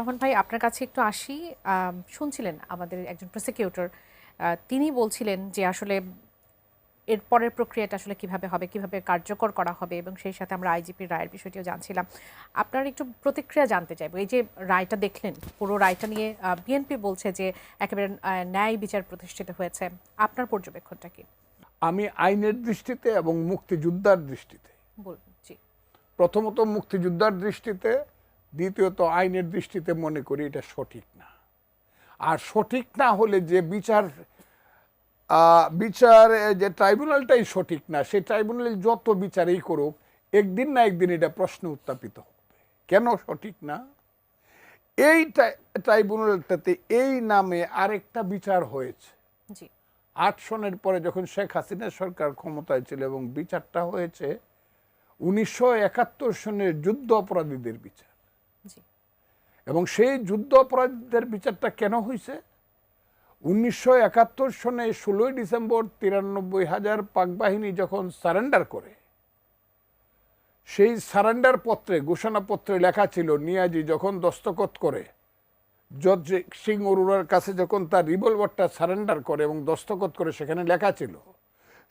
রহমান ভাই আপনার কাছে একটু আসি। শুনছিলেন আমাদের একজন প্রসিকিউটর তিনি বলছিলেন যে আসলে এর পরের প্রক্রিয়াটা আসলে কীভাবে হবে কীভাবে কার্যকর করা হবে এবং সেই সাথে আমরা আইজিপির রায়ের বিষয়টিও জানছিলাম। আপনার একটু প্রতিক্রিয়া জানতে চাইব। এই যে রায়টা দেখলেন পুরো রায়টা নিয়ে বিএনপি বলছে যে একেবারে ন্যায় বিচার প্রতিষ্ঠিত হয়েছে। আপনার পর্যবেক্ষণটা কি? আমি আইনের দৃষ্টিতে এবং মুক্তিযোদ্ধার দৃষ্টিতে জি। প্রথমত মুক্তিযোদ্ধার দৃষ্টিতে দ্বিতীয়ত আইনের দৃষ্টিতে মনে করি এটা সঠিক না। আর সঠিক না হলে যে বিচার বিচার যে ট্রাইব্যুনালটাই সঠিক না সেই ট্রাইব্যুনাল যত বিচারেই করুক একদিন না একদিন এটা প্রশ্ন উত্থাপিত হবে। কেন সঠিক না? এই ট্রাইব্যুনালটাতে এই নামে আরেকটা বিচার হয়েছে। আট সনের পরে যখন শেখ হাসিনা সরকার ক্ষমতায় ছিল এবং বিচারটা হয়েছে উনিশশো একাত্তর সনের যুদ্ধ অপরাধীদের বিচার। এবং সেই যুদ্ধ অপরাধীদের বিচারটা কেন হয়েছে উনিশশো একাত্তর সনে ষোলোই ডিসেম্বর তিরানব্বই হাজার পাক বাহিনী যখন সারেন্ডার করে, সেই সারেন্ডার পত্রে, ঘোষণাপত্রে লেখা ছিল, নিয়াজি যখন দস্তখত করে জজ সিং অরোরার কাছে যখন তার রিভলভারটা সারেন্ডার করে এবং দস্তখত করে, সেখানে লেখা ছিল,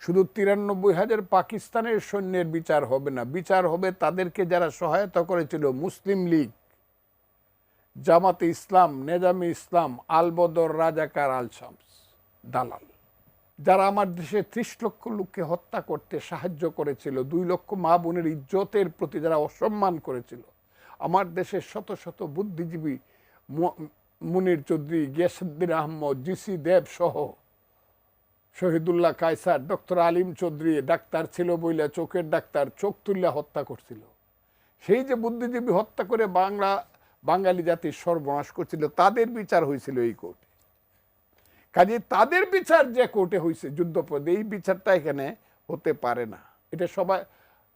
শুধু তিরানব্বই হাজার পাকিস্তানের সৈন্যের বিচার হবে না, বিচার হবে তাদেরকে যারা সহায়তা করেছিল মুসলিম লীগ। জামাতে ইসলাম, নেজামি ইসলাম, আলবদর, রাজাকার আল শামস দালাল। যারা আমার দেশে ত্রিশ লক্ষ লোককে হত্যা করতে সাহায্য করেছিল, দুই লক্ষ মা বোনের ইজ্জতের প্রতি যারা অসম্মান করেছিল, আমার দেশের শত শত বুদ্ধিজীবী মুনির চৌধুরী গিয়াসুদ্দিন আহমদ, জিসি দেব সহ শহীদুল্লাহ কায়সার, ডক্টর আলিম চৌধুরী, ডাক্তার ছিল বইলা, চোখের ডাক্তার, চোখ তুল্লা হত্যা করছিল। সেই যে বুদ্ধিজীবী হত্যা করে বাংলা বাঙালি জাতির সর্বনাশ করছিল, তাদের বিচার হয়েছিল এই কোর্টে। কাজে তাদের বিচার যে কোর্টে হয়েছে যুদ্ধপদে, এই বিচারটা এখানে হতে পারে না। এটা সবাই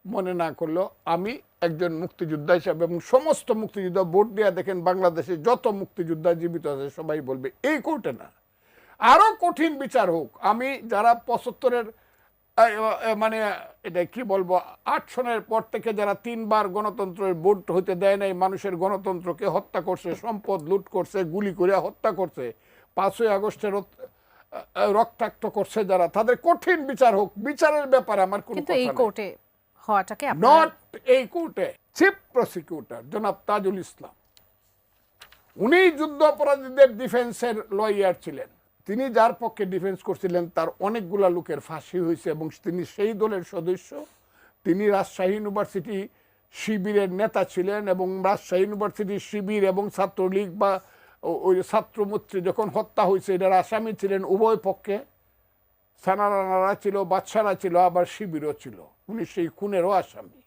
মনে না করলেও আমি একজন মুক্তিযোদ্ধা হিসাবে এবং সমস্ত মুক্তিযোদ্ধা ভোট দেওয়া দেখেন, বাংলাদেশে যত মুক্তিযোদ্ধা জীবিত আছে, সবাই বলবে, এই কোর্টে না। আরও কঠিন বিচার হোক। আমি যারা পঁচাত্তরের মানে এটা কি বলব? আট সনের পর থেকে যারা তিনবার গণতন্ত্রের ভোট হইতে দেয় নাই মানুষের গণতন্ত্রকে হত্যা করছে সম্পদ লুট করছে গুলি করে হত্যা করছে পাঁচই আগস্টের রক্তাক্ত করছে যারা তাদের কঠিন বিচার হোক বিচারের ব্যাপারে আমার কোনো কিন্তু এই কোর্টে হওয়াটাকে নট এই কোর্টে চিফ প্রসিকিউটর জনাব তাজুল ইসলাম উনি যুদ্ধ অপরাধীদের ডিফেন্সের লয়ার ছিলেন। তিনি যার পক্ষে ডিফেন্স করছিলেন, তার অনেকগুলা লোকের ফাঁসি হয়েছে এবং তিনি সেই দলের সদস্য। তিনি রাজশাহী ইউনিভার্সিটি শিবিরের নেতা ছিলেন এবং রাজশাহী ইউনিভার্সিটি শিবির এবং ছাত্রলীগ বা ওই ছাত্রমৈত্রী যখন হত্যা হয়েছে, এটার আসামি ছিলেন উভয় পক্ষে। সানারানারা ছিল বাচ্চারা ছিল, আবার শিবিরও ছিল। উনি সেই খুনেরও আসামি।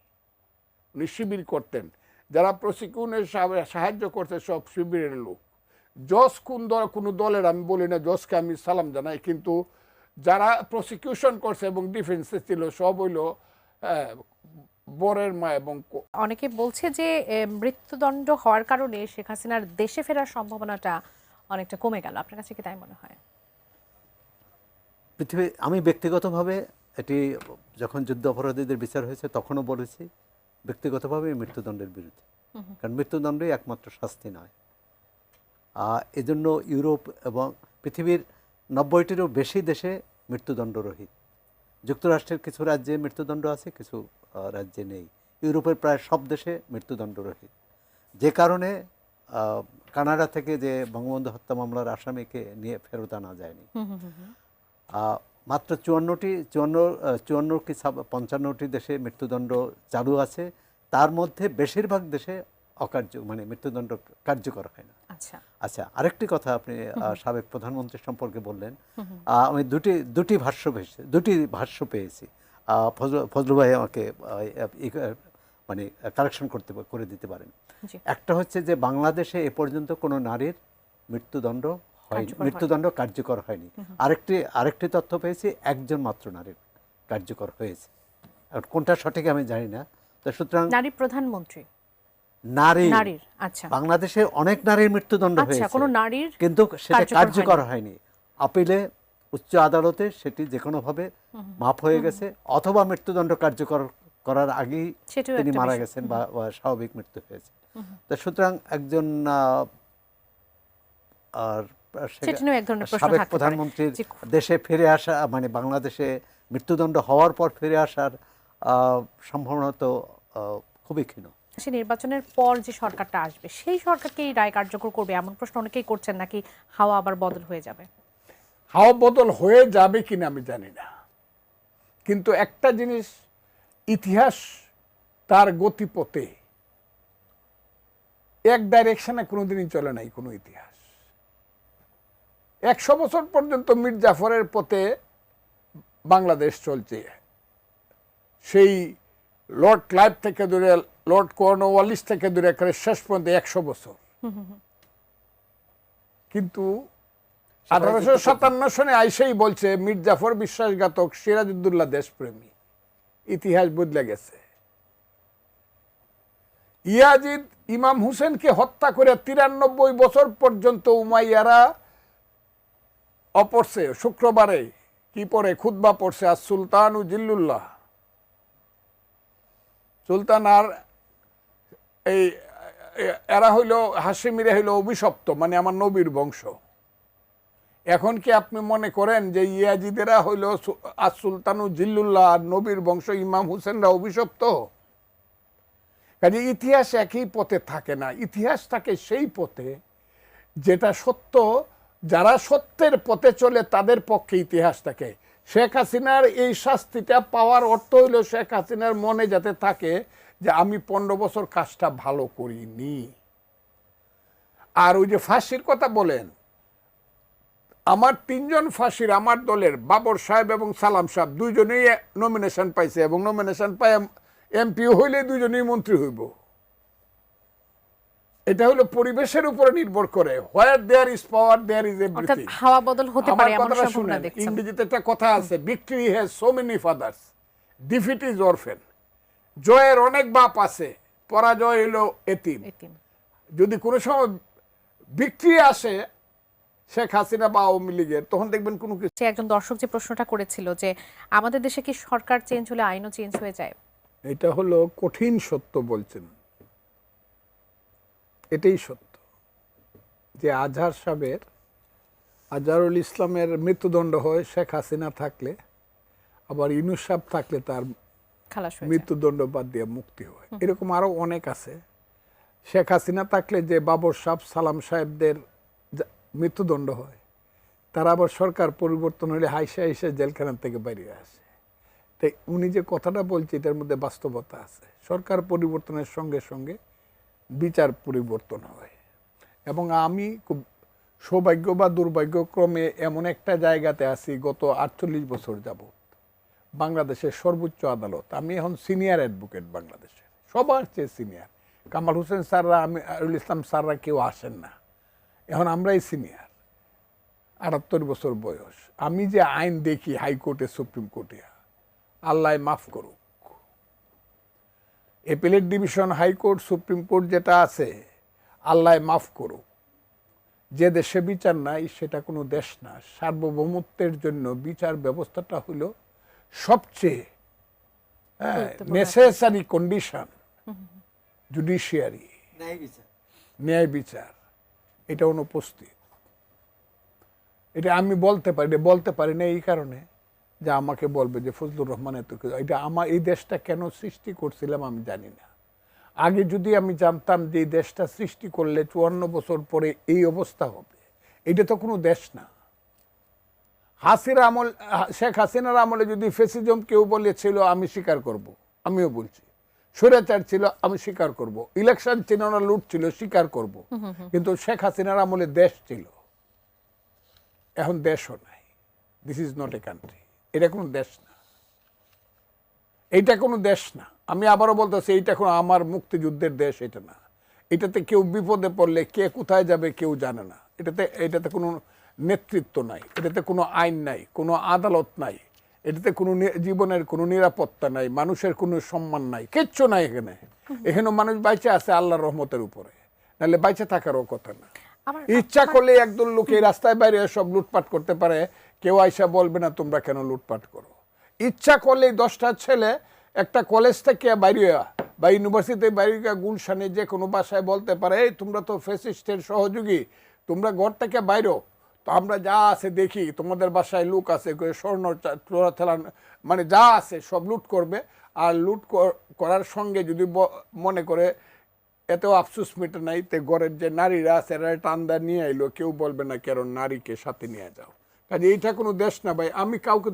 উনি শিবির করতেন। যারা প্রসিকিউনের সাহায্য করতে সব শিবিরের লোক। জজ কোন দল কোনো দলের আমি বলি না জজকে আমি সালাম জানাই কিন্তু যারা প্রসিকিউশন করছে এবং ডিফেন্সে ছিল সব হইল বরের মা এবং অনেকে বলছে যে মৃত্যুদণ্ড হওয়ার কারণে শেখ হাসিনার দেশে ফেরার সম্ভাবনাটা অনেকটা কমে গেল। আপনার কাছে কি তাই মনে হয়? পৃথিবী আমি ব্যক্তিগতভাবে এটি যখন যুদ্ধ অপরাধীদের বিচার হয়েছে তখনও বলেছি ব্যক্তিগতভাবে মৃত্যুদণ্ডের বিরুদ্ধে। কারণ মৃত্যুদণ্ডই একমাত্র শাস্তি নয়। এজন্য ইউরোপ এবং পৃথিবীর নব্বইটিরও বেশি দেশে মৃত্যুদণ্ড রহিত। যুক্তরাষ্ট্রের কিছু রাজ্যে মৃত্যুদণ্ড আছে কিছু রাজ্যে নেই। ইউরোপের প্রায় সব দেশে মৃত্যুদণ্ড রহিত। যে কারণে কানাডা থেকে যে বঙ্গবন্ধু হত্যা মামলার আসামিকে নিয়ে ফেরত আনা যায়নি। মাত্র চুয়ান্নটি চুয়ান্ন চুয়ান্ন কি পঞ্চান্নটি দেশে মৃত্যুদণ্ড চালু আছে। তার মধ্যে বেশিরভাগ দেশে অকার্য মানে মৃত্যুদণ্ড কার্যকর হয় না। আচ্ছা। আচ্ছা আরেকটি কথা আপনি সাবেক প্রধানমন্ত্রী সম্পর্কে বললেন। আমি দুটি দুটি ভাষ্য পেয়েছি দুটি ভাষ্য পেয়েছি। আহ, ফজল- ফজলু ভাই আমাকে মানে কারেকশন করতে করে দিতে পারেন। একটা হচ্ছে যে বাংলাদেশে এ পর্যন্ত কোনো নারীর মৃত্যুদণ্ড হয়নি। মৃত্যুদণ্ড কার্যকর হয়নি। আরেকটি আরেকটি তথ্য পেয়েছি একজন মাত্র নারীর কার্যকর হয়েছে। কোনটা সঠিক আমি জানি না। তো সুতরাং নারী প্রধানমন্ত্রী। নারী নারীর আচ্ছা। বাংলাদেশে অনেক নারীর মৃত্যুদণ্ড আচ্ছা হয়েছে। কোনো নারীর কিন্তু সেটা কার্যকর হয়নি। আপিলে উচ্চ আদালতে সেটি যে কোনোভাবে মাফ হয়ে গেছে। অথবা মৃত্যুদণ্ড কার্যকর করার আগেই তিনি মারা গেছেন বা স্বাভাবিক মৃত্যু হয়েছে। তো সুতরাং একজন আহ, আর সাবেক প্রধানমন্ত্রীর দেশে ফিরে আসা মানে বাংলাদেশে মৃত্যুদণ্ড হওয়ার পর ফিরে আসার আহ, সম্ভাবনা তো খুবই ক্ষীণ। সে নির্বাচনের পর যে সরকারটা আসবে, সেই সরকারকে এই রায় কার্যকর করবে এমন প্রশ্ন অনেকেই করছেন নাকি হাওয়া আবার বদল হয়ে যাবে? হাওয়া বদল হয়ে যাবে কিনা আমি জানি না। কিন্তু একটা জিনিস ইতিহাস তার গতিপথে, এক ডাইরেকশনে কোনোদিনই চলে নাই কোনো ইতিহাস। একশো বছর পর্যন্ত মীর জাফরের পথে বাংলাদেশ চলছে। সেই লর্ড ক্লাইভ থেকে দূরে লর্ড কর্নওয়ালিস থেকে দূরে করে শেষ পর্যন্ত একশো বছর। কিন্তু আঠারোশো সাতান্ন সনে আইসেই বলছে মীর জাফর বিশ্বাসঘাতক সিরাজউদ্দৌলা দেশপ্রেমী। ইতিহাস বদলে গেছে। ইয়াজিদ ইমাম হুসেনকে হত্যা করে তিরানব্বই বছর পর্যন্ত উমাইয়ারা অপরছে শুক্রবারে কি পরে খুতবা পড়ছে আর সুলতান ও জিল্লুল্লাহ। সুলতান আর এই এরা হইল হাসিমিরা হইল অভিশপ্ত মানে আমার নবীর বংশ। এখন কি আপনি মনে করেন যে ইয়াজিদেরা হইল আর সুলতানু জিল্লুল্লাহ আর নবীর বংশ ইমাম হুসেনরা অভিশপ্ত? কাজে ইতিহাস একই পথে থাকে না, ইতিহাস থাকে সেই পথে যেটা সত্য, যারা সত্যের পথে চলে তাদের পক্ষে ইতিহাস থাকে। শেখ হাসিনার এই শাস্তিটা পাওয়ার অর্থ হইল শেখ হাসিনার মনে যাতে থাকে যে আমি পনেরো বছর কাজটা ভালো করিনি। আর ওই যে ফাঁসির কথা বলেন আমার তিনজন ফাঁসির আমার দলের বাবর সাহেব এবং সালাম সাহেব দুইজনেই নমিনেশন পাইছে এবং নমিনেশন পাই এমপি হইলে দুইজনেই মন্ত্রী হইব। এটা হলো পরিবেশের উপরে নির্ভর করে where there is power there is everything হাওয়া বদল হতে পারে এমন সম্ভাবনা দেখছেন ইংরেজিতে একটা কথা আছে victory has so many fathers defeat is orphan জয়ের অনেক বাপ আছে পরাজয় হলো এতিম। যদি কোনো সময় বিক্রি আসে শেখ হাসিনা বা আওয়ামী লীগের তখন দেখবেন কোনো কিছু একজন দর্শক যে প্রশ্নটা করেছিল যে আমাদের দেশে কি সরকার চেঞ্জ হলে আইনও চেঞ্জ হয়ে যায়? এটা হলো কঠিন সত্য বলছেন। এটাই সত্য যে আজহার সাহেবের আজহারুল ইসলামের মৃত্যুদণ্ড হয় শেখ হাসিনা থাকলে আবার ইউনুস সাহেব থাকলে তার মৃত্যুদণ্ড বাদ দিয়ে মুক্তি হয়। এরকম আরও অনেক আছে। শেখ হাসিনা থাকলে যে বাবর সাহেব সালাম সাহেবদের মৃত্যুদণ্ড হয় তারা আবার সরকার পরিবর্তন হলে হাইসে হাইসে জেলখানা থেকে বেরিয়ে আসে। তাই উনি যে কথাটা বলছে এটার মধ্যে বাস্তবতা আছে। সরকার পরিবর্তনের সঙ্গে সঙ্গে বিচার পরিবর্তন হয়। এবং আমি খুব সৌভাগ্য বা দুর্ভাগ্যক্রমে এমন একটা জায়গাতে আছি গত আটচল্লিশ বছর যাবত বাংলাদেশের সর্বোচ্চ আদালত। আমি এখন সিনিয়র অ্যাডভোকেট বাংলাদেশের সবার চেয়ে সিনিয়র কামাল হোসেন স্যাররা, আমি, আরুল ইসলাম স্যাররা কেউ আসেন না। এখন আমরাই সিনিয়র আটাত্তর বছর বয়স। আমি যে আইন দেখি হাইকোর্টে, সুপ্রিম কোর্টে, আল্লাহ মাফ করুক। Appellate division high court, supreme court যেটা আছে, আল্লাহ মাফ করুক। যে দেশে বিচার নাই, সেটা কোনো দেশ না। সার্বভৌমত্বের জন্য বিচার ব্যবস্থাটা হলো সবচেয়ে নেসেসারি কন্ডিশন জুডিশিয়ারি ন্যায় বিচার এটা অনুপস্থিত। এটা আমি বলতে পারি এটা বলতে পারি না এই কারণে যে আমাকে বলবে যে ফজলুর রহমান এত কিছু এটা আমার এই দেশটা কেন সৃষ্টি করছিলাম আমি জানি না। আগে যদি আমি জানতাম যে এই দেশটা সৃষ্টি করলে চুয়ান্ন বছর পরে এই অবস্থা হবে এটা তো কোনো দেশ না। হাসির আমল শেখ হাসিনার আমলে যদি ফেসিজম কেউ বলেছিল আমি স্বীকার করব। আমিও বলছি। স্বৈরাচার ছিল আমি স্বীকার করব। ইলেকশন ছিল না লুট ছিল স্বীকার করব। কিন্তু শেখ হাসিনার আমলে দেশ ছিল। এখন দেশও নাই। This is not a country এটা কোনো দেশ না। এইটা কোনো দেশ না। আমি আবারও বলতেছি এইটা কোনো আমার মুক্তিযুদ্ধের দেশ এটা না। এটাতে কেউ বিপদে পড়লে কে কোথায় যাবে কেউ জানে না। এটাতে এটাতে কোনো নেতৃত্ব নাই। এটাতে কোনো আইন নাই কোনো আদালত নাই। এটাতে কোনো জীবনের কোনো নিরাপত্তা নাই মানুষের কোনো সম্মান নাই কিচ্ছু নাই এখানে। এখানে মানুষ বাইচে আছে আল্লাহর রহমতের উপরে। নাহলে বাইচে থাকারও কথা না। ইচ্ছা করলে একদল লোক এই রাস্তায় বাইরে সব লুটপাট করতে পারে। কেউ আইসা বলবে না তোমরা কেন লুটপাট করো? ইচ্ছা করলেই দশটা ছেলে একটা কলেজ থেকে বাইরে বা ইউনিভার্সিটি বাইরে গুলশানে যে কোনো বাসায় বলতে পারে এই তোমরা তো ফেসিস্টের সহযোগী তোমরা ঘর থেকে বাইরো তো আমরা যা আছে দেখি, তোমাদের বাসায় লুক আছে স্বর্ণ চা- চোরা চালান মানে যা আছে সব লুট করবে। আর লুট কর- করার সঙ্গে যদি মনে করে এত আফসুস মেটে নাই তে ঘরের যে নারীরা আছে, এরা টান্দা নিয়ে এলো কেউ বলবে না কেন নারীকে সাথে নিয়ে যাও। কাজে এইটা কোনো দেশ না ভাই, আমি কাউকে